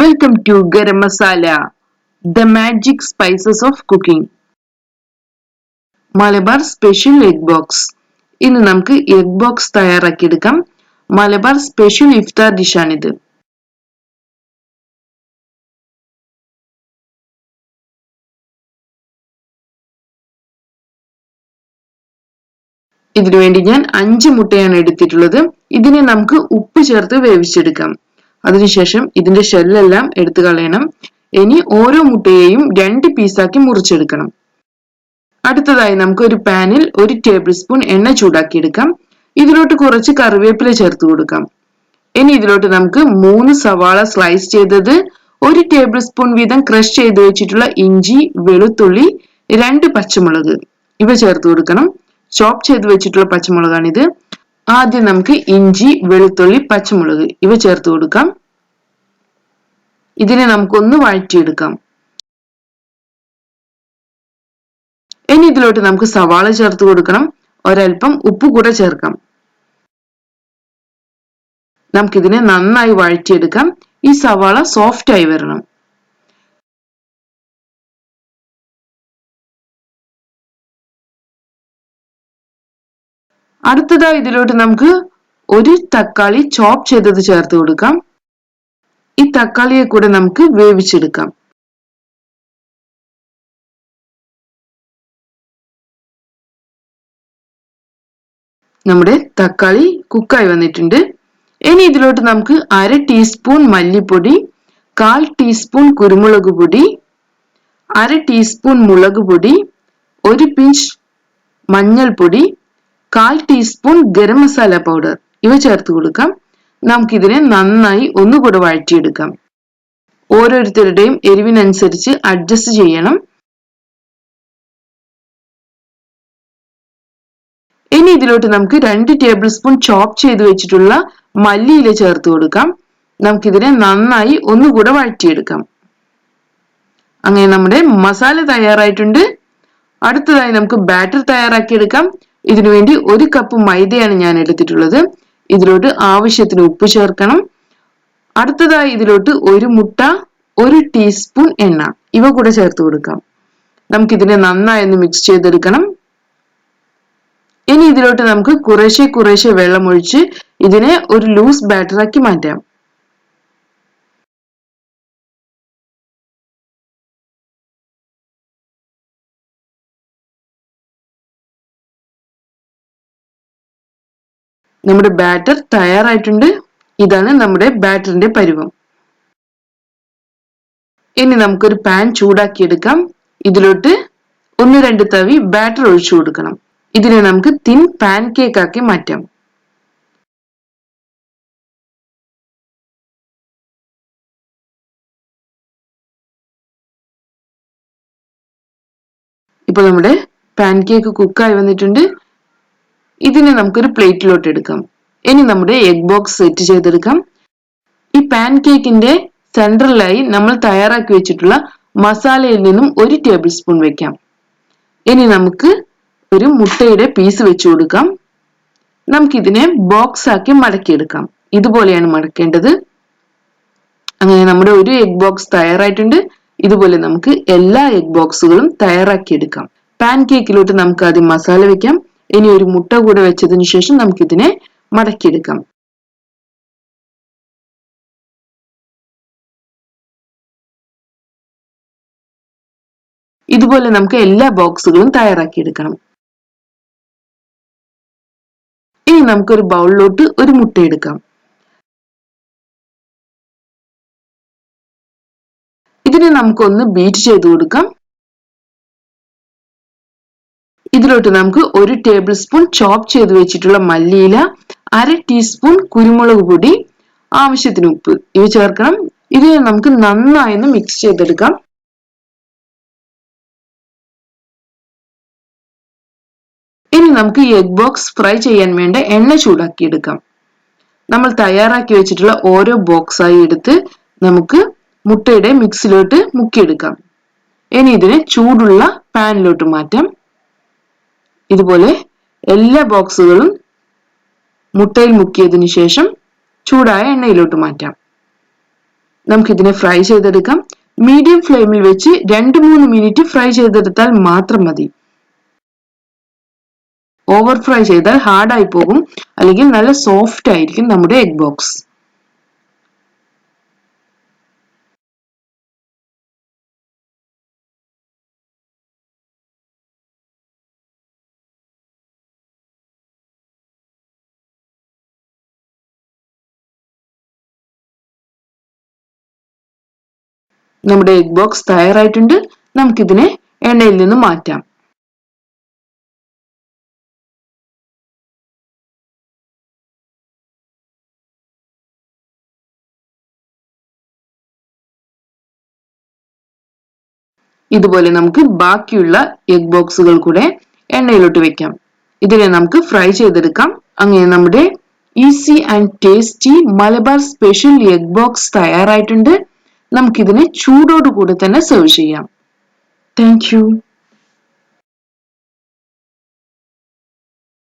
Welcome to garam masala the magic spices of cooking Malabar special egg box ഇന്ന് നമുക്ക് egg box തയ്യാറാക്കിയെടുക്കാം. Malabar special ഇഫ്താർ ഡിഷാണിത് ഇതിനു വേണ്ടി ഞാൻ അഞ്ച് മുട്ടയാണ് എടുത്തിട്ടുള്ളത്. ഇതിനെ നമുക്ക് ഉപ്പ് ചേർത്ത് വേവിച്ചെടുക്കാം. അതിനുശേഷം ഇതിന്റെ ഷെല്ലെല്ലാം എടുത്തു കളയണം ഇനി ഓരോ മുട്ടയെയും രണ്ട് പീസാക്കി മുറിച്ചെടുക്കണം. അടുത്തതായി നമുക്ക് ഒരു പാനിൽ ഒരു ടേബിൾ സ്പൂൺ എണ്ണ ചൂടാക്കിയെടുക്കാം. ഇതിലോട്ട് കുറച്ച് കറിവേപ്പില ചേർത്ത് കൊടുക്കാം. ഇനി ഇതിലോട്ട് നമുക്ക് മൂന്ന് സവാള സ്ലൈസ് ചെയ്തത് ഒരു ടേബിൾ സ്പൂൺ വീതം ക്രഷ് ചെയ്ത് വെച്ചിട്ടുള്ള ഇഞ്ചി വെളുത്തുള്ളി രണ്ട് പച്ചമുളക്. ഇവ ചേർത്ത് കൊടുക്കണം. ചോപ്പ് ചെയ്ത് വെച്ചിട്ടുള്ള പച്ചമുളകാണിത്. ആദ്യം നമുക്ക് ഇഞ്ചി വെളുത്തുള്ളി പച്ചമുളക് ഇവ ചേർത്ത് കൊടുക്കാം. ഇതിനെ നമുക്കൊന്ന് വഴറ്റിയെടുക്കാം. ഇനി ഇതിലോട്ട് നമുക്ക് സവാള ചേർത്ത് കൊടുക്കണം. ഒരൽപ്പം ഉപ്പ് കൂടെ ചേർക്കാം. നമുക്കിതിനെ നന്നായി വഴറ്റിയെടുക്കാം. ഈ സവാള സോഫ്റ്റ് ആയി വരണം. അടുത്തതായി ഇതിലോട്ട് നമുക്ക് ഒരു തക്കാളി ചോപ്പ് ചെയ്തത് ചേർത്ത് കൊടുക്കാം. ഈ തക്കാളിയെ കൂടെ നമുക്ക് വേവിച്ചെടുക്കാം. നമ്മുടെ തക്കാളി കുക്കായി വന്നിട്ടുണ്ട്. ഇനി ഇതിലോട്ട് നമുക്ക് അര ടീസ്പൂൺ മല്ലിപ്പൊടി കാൽ ടീസ്പൂൺ കുരുമുളക് പൊടി അര ടീസ്പൂൺ മുളക് പൊടി ഒരു പിഞ്ച് മഞ്ഞൾപ്പൊടി കാൽ ടീസ്പൂൺ ഗരം മസാല പൗഡർ. ഇവ ചേർത്ത് കൊടുക്കാം. നമുക്കിതിനെ നന്നായി ഒന്നുകൂടെ വഴറ്റിയെടുക്കാം. ഓരോരുത്തരുടെയും എരിവിനനുസരിച്ച് അഡ്ജസ്റ്റ് ചെയ്യണം. ഇനി ഇതിലോട്ട് നമുക്ക് രണ്ട് ടേബിൾ സ്പൂൺ ചോപ്പ് ചെയ്ത് വെച്ചിട്ടുള്ള മല്ലിയില ചേർത്ത് കൊടുക്കാം. നമുക്കിതിനെ നന്നായി ഒന്നുകൂടെ വഴറ്റിയെടുക്കാം. അങ്ങനെ നമ്മുടെ മസാല തയ്യാറായിട്ടുണ്ട്. അടുത്തതായി നമുക്ക് ബാറ്റർ തയ്യാറാക്കിയെടുക്കാം. ഇതിനുവേണ്ടി ഒരു കപ്പ് മൈദയാണ് ഞാൻ എടുത്തിട്ടുള്ളത്. ഇതിലോട്ട് ആവശ്യത്തിന് ഉപ്പ് ചേർക്കണം. അടുത്തതായി ഇതിലോട്ട് ഒരു മുട്ട ഒരു ടീസ്പൂൺ എണ്ണ. ഇവ കൂടെ ചേർത്ത് കൊടുക്കാം. നമുക്കിതിനെ നന്നായി ഒന്ന് മിക്സ് ചെയ്തെടുക്കണം. ഇനി ഇതിലോട്ട് നമുക്ക് കുറേശ്ശെ കുറേശ്ശെ വെള്ളം ഒഴിച്ച് ഇതിനെ ഒരു ലൂസ് ബാറ്ററാക്കി മാറ്റാം. നമ്മുടെ ബാറ്റർ തയ്യാറായിട്ടുണ്ട്. ഇതാണ് നമ്മുടെ ബാറ്ററിന്റെ പരുവം. ഇനി നമുക്കൊരു പാൻ ചൂടാക്കിയെടുക്കാം. ഇതിലോട്ട് ഒന്ന് രണ്ട് തവി ബാറ്റർ ഒഴിച്ചു കൊടുക്കണം. ഇതിനെ നമുക്ക് തിൻ പാൻ കേക്ക് ആക്കി മാറ്റാം. ഇപ്പൊ നമ്മുടെ പാൻ കേക്ക് കുക്കായി വന്നിട്ടുണ്ട്. ഇതിനെ നമുക്കൊരു പ്ലേറ്റിലോട്ട് എടുക്കാം. ഇനി നമ്മുടെ എഗ് ബോക്സ് സെറ്റ് ചെയ്തെടുക്കാം. ഈ പാൻ കേക്കിന്റെ സെൻട്രലായി നമ്മൾ തയ്യാറാക്കി വെച്ചിട്ടുള്ള മസാലയിൽ നിന്നും ഒരു ടേബിൾ സ്പൂൺ വെക്കാം. ഇനി നമുക്ക് ഒരു മുട്ടയുടെ പീസ് വെച്ചു കൊടുക്കാം. നമുക്കിതിനെ ബോക്സ് ആക്കി മടക്കിയെടുക്കാം. ഇതുപോലെയാണ് മടക്കേണ്ടത്. അങ്ങനെ നമ്മുടെ ഒരു എഗ് ബോക്സ് തയ്യാറായിട്ടുണ്ട്. ഇതുപോലെ നമുക്ക് എല്ലാ എഗ് ബോക്സുകളും തയ്യാറാക്കിയെടുക്കാം. പാൻ കേക്കിലോട്ട് നമുക്ക് ആദ്യം മസാല വെക്കാം. ഇനി ഒരു മുട്ട കൂടെ വെച്ചതിന് ശേഷം നമുക്കിതിനെ മടക്കിയെടുക്കാം. ഇതുപോലെ നമുക്ക് എല്ലാ ബോക്സുകളും തയ്യാറാക്കിയെടുക്കണം. ഇനി നമുക്കൊരു ബൗളിലോട്ട് ഒരു മുട്ട എടുക്കാം. ഇതിനെ നമുക്കൊന്ന് ബീറ്റ് ചെയ്ത് കൊടുക്കാം. ഇതിലോട്ട് നമുക്ക് ഒരു ടേബിൾ സ്പൂൺ ചോപ്പ് ചെയ്ത് വെച്ചിട്ടുള്ള മല്ലിയില അര ടീസ്പൂൺ കുരുമുളക് പൊടി ആവശ്യത്തിന് ഉപ്പ്. ഇവ ചേർക്കണം. ഇത് നമുക്ക് നന്നായി ഒന്ന് മിക്സ് ചെയ്തെടുക്കാം. ഇനി നമുക്ക് എഗ് ബോക്സ് ഫ്രൈ ചെയ്യാൻ വേണ്ട എണ്ണ ചൂടാക്കി എടുക്കാം നമ്മൾ തയ്യാറാക്കി വെച്ചിട്ടുള്ള ഓരോ ബോക്സായി എടുത്ത് നമുക്ക് മുട്ടയുടെ മിക്സിലോട്ട് മുക്കിയെടുക്കാം. ഇനി ഇതിനെ ചൂടുള്ള പാനിലോട്ട് മാറ്റാം. ഇതുപോലെ എല്ലാ ബോക്സുകളും മുട്ടയിൽ മുക്കിയതിനു ശേഷം ചൂടായ എണ്ണയിലോട്ട് മാറ്റാം. നമുക്കിതിനെ ഫ്രൈ ചെയ്തെടുക്കാം. മീഡിയം ഫ്ലെയിമിൽ വെച്ച് രണ്ട് മൂന്ന് മിനിറ്റ് ഫ്രൈ ചെയ്തെടുത്താൽ മാത്രം മതി. ഓവർ ഫ്രൈ ചെയ്താൽ ഹാർഡായി പോകും. അല്ലെങ്കിൽ നല്ല സോഫ്റ്റ് ആയിരിക്കും നമ്മുടെ എഗ് ബോക്സ് നമ്മുടെ എഗ് ബോക്സ് തയ്യാറായിട്ടുണ്ട്. നമുക്കിതിനെ എണ്ണയിൽ നിന്ന് മാറ്റാം. ഇതുപോലെ നമുക്ക് ബാക്കിയുള്ള എഗ് ബോക്സുകൾ കൂടെ എണ്ണയിലോട്ട് വെക്കാം. ഇതിനെ നമുക്ക് ഫ്രൈ ചെയ്തെടുക്കാം. അങ്ങനെ നമ്മുടെ easy and tasty Malabar special egg box തയ്യാറായിട്ടുണ്ട്. നമുക്കിതിനെ ചൂടോടുകൂടി തന്നെ സെർവ് ചെയ്യാം. താങ്ക്